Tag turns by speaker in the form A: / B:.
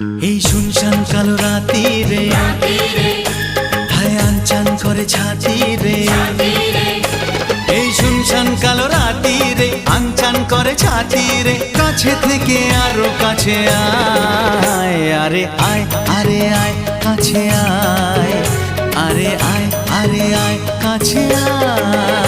A: এই শুনশান কালো রাতি রে। হায় আনচান করে ছাতি রে। এই শুনশান কালো রাতি রে আনচান করে ছাতি রে। কাছে থেকে আরও কাছে আয়, আরে আয় আরে আয়, কাছে আয়। আরে আয় আরে আয়, কাছে আয়।